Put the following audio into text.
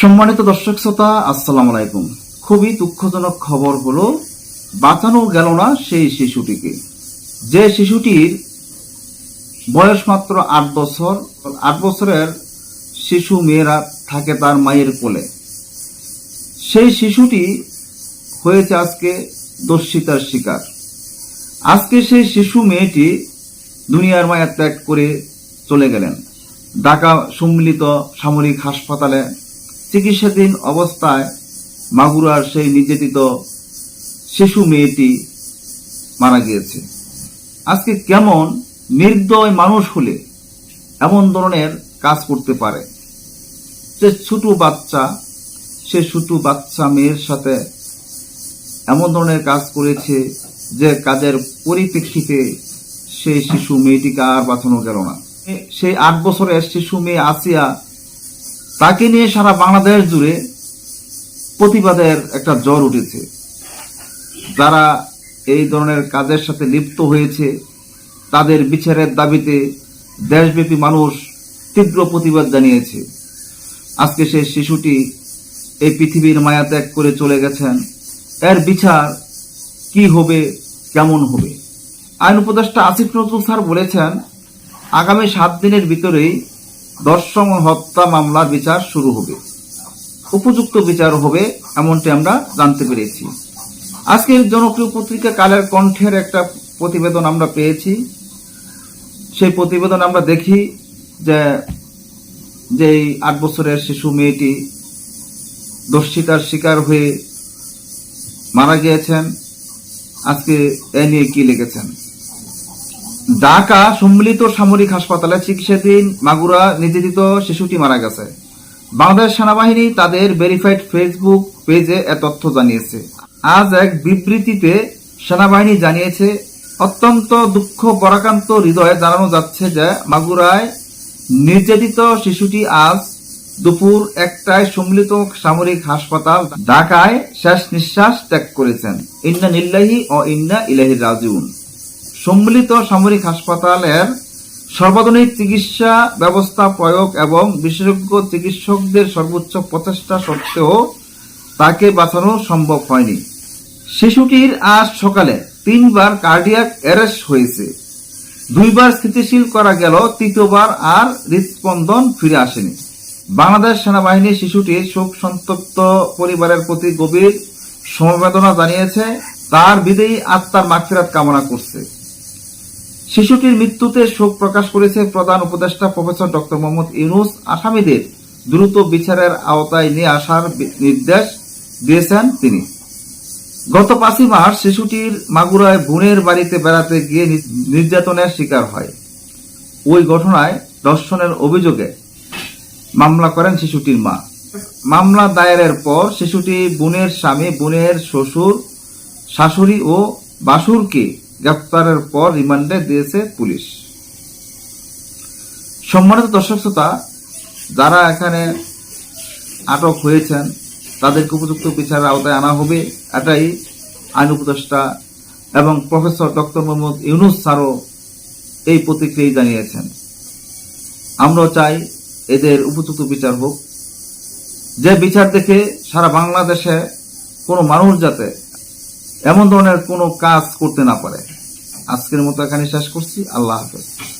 সম্মানিত দর্শক শ্রোতা, আসসালাম আলাইকুম। খুবই দুঃখজনক খবর হলো বাঁচানো গেল না সেই শিশুটিকে। যে শিশুটির বয়স মাত্র আট বছর, আট বছরের শিশু মেয়েরা থাকে তার মায়ের কোলে। সেই শিশুটি হয়েছে আজকে দস্যিতার শিকার। আজকে সেই শিশু মেয়েটি দুনিয়ার মায়া ত্যাগ করে চলে গেলেন। ঢাকা সম্মিলিত সামরিক হাসপাতালে চিকিৎসাধীন অবস্থায় মাগুরার সেই নির্যাতিত শিশু মেয়েটি মারা গিয়েছে। আজকে কেমন নির্দয় মানুষ হলে এমন ধরনের কাজ করতে পারে? যে ছোট বাচ্চা, সে ছোট বাচ্চা মেয়ের সাথে এমন ধরনের কাজ করেছে যে কাজের পরিপ্রেক্ষিতে সেই শিশু মেয়েটিকে আর বাঁচানো গেল না। সেই আট বছরের শিশু মেয়ে আসিয়া তাকে নিয়ে সারা বাংলাদেশ জুড়ে প্রতিবাদের একটা জ্বর উঠেছে। যারা এই ধরনের কাজের সাথে লিপ্ত হয়েছে, তাদের বিচারের দাবিতে দেশব্যাপী মানুষ তীব্র প্রতিবাদ জানিয়েছে। আজকে সেই শিশুটি এই পৃথিবীর মায়া ত্যাগ করে চলে গেছেন। এর বিচার কি হবে, কেমন হবে? আইন উপদেষ্টা আসিফ নজরুল স্যার বলেছেন, আগামী সাত দিনের ভিতরেই দর্শন হত্যা মামলার বিচার শুরু হবে। উপযুক্ত বিচার হবে এমনটি আমরা জানতে পেরেছি। আজকের জনপ্রিয় পত্রিকা কালের কণ্ঠের একটা প্রতিবেদন আমরা পেয়েছি। সেই প্রতিবেদন আমরা দেখি যে যে আট বছরের শিশু মেয়েটি দস্যিতার শিকার হয়ে মারা গিয়েছেন। আজকে এ নিয়ে কি লিখেছেন? ঢাকা সম্মিলিত সামরিক হাসপাতালে চিকিৎসাধীন মাগুরা নির্যাতিত শিশুটি মারা গেছে। বাংলাদেশ সেনাবাহিনী তাদের ভেরিফাইড ফেসবুক পেজে এ তথ্য জানিয়েছে। আজ এক বিবৃতিতে সেনাবাহিনী জানিয়েছে, অত্যন্ত দুঃখ পরাকান্ত হৃদয়ে জানানো যাচ্ছে যে মাগুরায় নির্যাতিত শিশুটি আজ দুপুর একটায় সম্মিলিত সামরিক হাসপাতাল ঢাকায় শেষ নিঃশ্বাস ত্যাগ করেছেন। ইন্না নিল্লাহি ও ইন্না ইলাহি রাজিউন। সম্মিলিত সামরিক হাসপাতালের সর্বাধুনিক চিকিৎসা ব্যবস্থা প্রয়োগ এবং বিশেষজ্ঞ চিকিৎসকদের সর্বোচ্চ প্রচেষ্টা সত্ত্বেও তাকে বাঁচানো সম্ভব হয়নি। শিশুটির আজ সকালে তিনবার কার্ডিয়াক অ্যারেস্ট হয়েছে। দুইবার স্থিতিশীল করা গেল, তৃতীয়বার আর হৃদস্পন্দন ফিরে আসেনি। বাংলাদেশ সেনাবাহিনী শিশুটির শোক সন্তপ্ত পরিবারের প্রতি গভীর সমবেদনা জানিয়েছে। তার বিদেয়ী আত্মার মাগফিরাত কামনা করছে। শিশুটির মৃত্যুতে শোক প্রকাশ করেছে প্রধান উপদেষ্টা প্রফেসর ডক্টর মোহাম্মদ ইউনুস। আসামিদের দ্রুত বিচারের আওতায় নিয়ে আসার নির্দেশ দিয়েছেন তিনি। গত পাঁচই মার্চ শিশুটির মাগুরায় বোনের বাড়িতে বেড়াতে গিয়ে নির্যাতনের শিকার হয়। ওই ঘটনায় ধর্ষণের অভিযোগে মামলা করেন শিশুটির মা। মামলা দায়েরের পর শিশুটি বোনের স্বামী, বোনের শ্বশুর, শাশুড়ি ও বাসুরকে গ্রেপ্তারের পর রিমান্ডে দিয়েছে পুলিশ। সম্মানিত দর্শক শ্রোতা, যারা এখানে আটক হয়েছেন, তাদেরকে উপযুক্ত বিচারের আওতায় আনা হবে, এটাই আইন উপদেষ্টা এবং প্রফেসর ডক্টর মোহাম্মদ ইউনুস স্যারও এই প্রতিক্রিয়াই জানিয়েছেন। আমরাও চাই এদের উপযুক্ত বিচার হোক। যে বিচার দেখে সারা বাংলাদেশে কোনো মানুষ যাতে এমন ধরনের কোনো কাজ করতে না পারে। আজকের মতো এখানে শেষ করছি। আল্লাহ হাফেজ।